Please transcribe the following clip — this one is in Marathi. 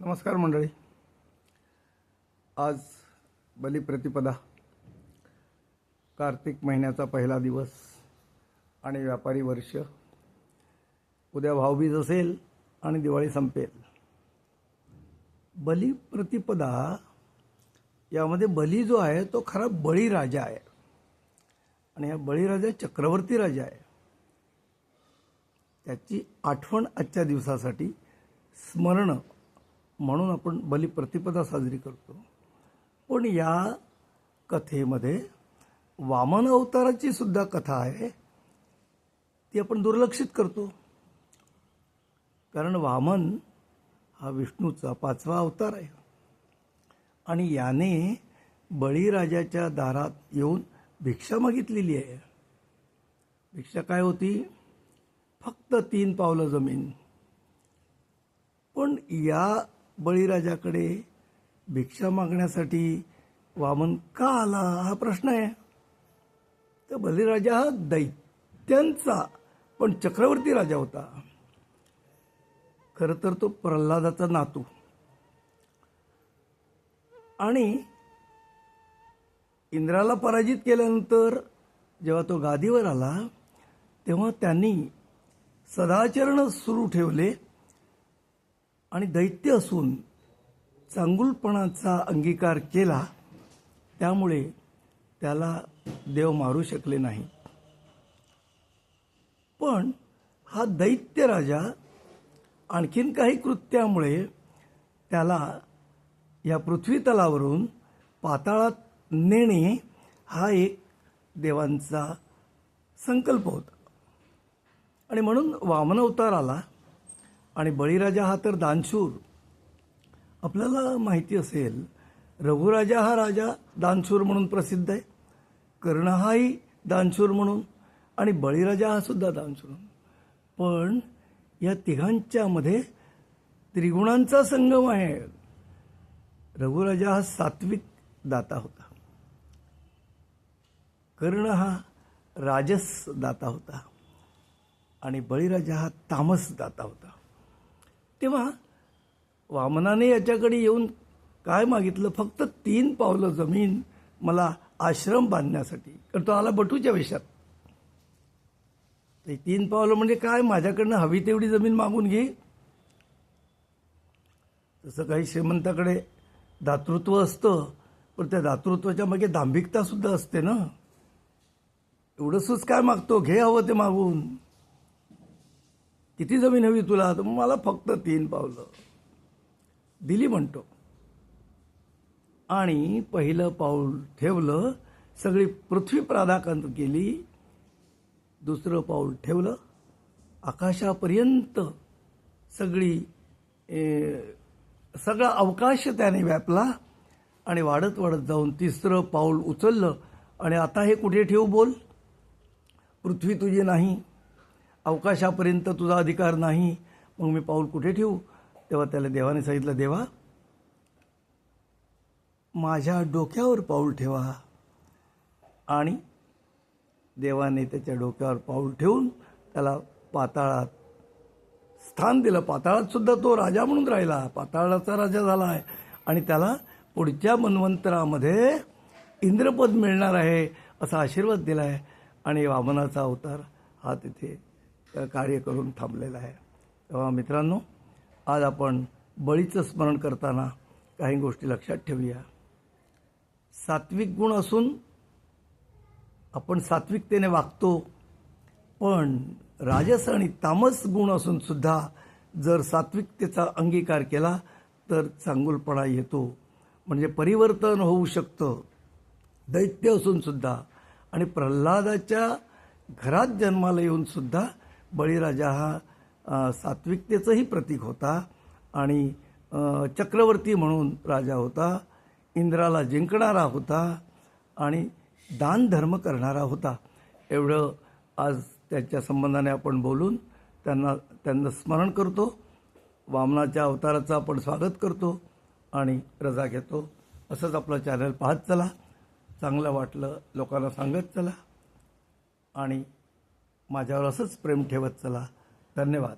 नमस्कार मंडळी. आज बलिप्रतिपदा कार्तिक महिन्याचा पहिला दिवस आणि व्यापारी वर्ष. उद्या भाऊबीज असेल आणि दिवाळी संपेल. बलिप्रतिपदा यामध्ये बली जो आहे तो खरा बळीराजा आहे. आणि हा बळीराजा चक्रवर्ती राजा आहे. त्याची आठवण आजच्या दिवसासाठी स्मरणं म्हणून आपण बलिप्रतिपदा साजरी करतो. पण या कथेमध्ये वामन अवताराची सुद्धा कथा आहे. ती आपण दुर्लक्षित करतो. कारण वामन हा विष्णूचा पाचवा अवतार आहे. आणि याने बळीराजाच्या दारात येऊन भिक्षा मागितलेली आहे. भिक्षा काय होती? फक्त तीन पावलं जमीन. पण या बळीराजाकडे भिक्षा मागण्यासाठी वामन का आला? हा प्रश्न आहे. तर बळीराजा हा दैत्यांचा पण चक्रवर्ती राजा होता. खरं तर तो प्रल्हादाचा नातू. आणि इंद्राला पराजित केल्यानंतर जेव्हा तो गादीवर आला तेव्हा त्यांनी सदाचरण सुरू ठेवले. आणि दैत्य असून चांगुलपणाचा अंगीकार केला त्यामुळे त्याला देव मारू शकले नाही. पण हा दैत्य राजा आणखीन काही कृत्यामुळे त्याला या पृथ्वी तलावरून पाताळात नेणे हा एक देवांचा संकल्प होता. आणि म्हणून वामन अवतार आला आणि बळीराजा हा तर दानशूर. आपल्याला माहिती असेल रघुराजा हा राजा दानशूर म्हणून प्रसिद्ध आहे. कर्ण हाही दानशूर म्हणून आणि बळीराजा हा सुद्धा दानशूर म्हणून. पण या तिघांच्यामध्ये त्रिगुणांचा संगम आहे. रघुराजा हा सात्विक दाता होता. कर्ण हा राजस दाता होता. आणि बळीराजा हा तामस दाता होता. तेव्हा वामनाने याच्याकडे येऊन काय मागितलं? फक्त तीन पावलं जमीन मला आश्रम बांधण्यासाठी. तर तो आला बटूच्या वेशात. ते तीन पावलं म्हणजे काय? माझ्याकडनं हवी तेवढी जमीन मागून घे. तसं काही श्रीमंताकडे दातृत्व असतं पण त्या दातृत्वाच्या मागे दांभिकता सुद्धा असते ना? एवढंसच काय मागतो? घे हवं ते मागून. किती जमीन हवी तुला? तर मला फक्त तीन पावलं. दिली म्हणतो. आणि पहिलं पाऊल ठेवलं सगळी पृथ्वी प्राधाकांत केली दुसरं पाऊल ठेवलं आकाशापर्यंत सगळी सगळा अवकाश त्याने व्यापला आणि वाढत वाढत जाऊन तिसरं पाऊल उचललं. आणि आता हे कुठे ठेवू बोल? पृथ्वी तुझी नाही. अवकाशापर्यंत तुझा अधिकार नाही. मग मी पाऊल कुठे ठेवू? तेव्हा त्याला देवाने सांगितलं देवा माझ्या डोक्यावर पाऊल ठेवा. आणि देवाने त्याच्या डोक्यावर पाऊल ठेवून त्याला पाताळात स्थान दिलं. पाताळात सुद्धा तो राजा म्हणून राहिला. पाताळाचा राजा झाला आहे आणि त्याला पुढच्या मन्वंतरामध्ये इंद्रपद मिळणार आहे असा आशीर्वाद दिला आहे आणि वामनाचा अवतार हा तिथे कार्य करून थांबलेला आहे. तेव्हा मित्रांनो आज आपण बळीचं स्मरण करताना काही गोष्टी लक्षात ठेवूया. सात्विक गुण असून आपण सात्विकतेने वागतो पण राजस आणि तामस गुण असून सुद्धा जर सात्विकतेचा अंगीकार केला तर चांगुलपणा येतो. म्हणजे परिवर्तन होऊ शकतं. दैत्य असून सुद्धा आणि प्रल्हादाच्या घरात जन्माला येऊन सुद्धा बळीराजा हा सात्विकतेचंही प्रतीक होता आणि चक्रवर्ती म्हणून राजा होता इंद्राला जिंकणारा होता आणि दान धर्म करणारा होता. एवढं आज त्याच्या संबंधाने आपण बोलून त्यांना त्यांना स्मरण करतो. वामनाच्या अवताराचं आपण स्वागत करतो आणि रजा घेतो. असंच आपलं चॅनल पाहत चला. चांगलं वाटलं लोकांना सांगत चला. आणि माझ्यावर असंच प्रेम ठेवत चला. धन्यवाद.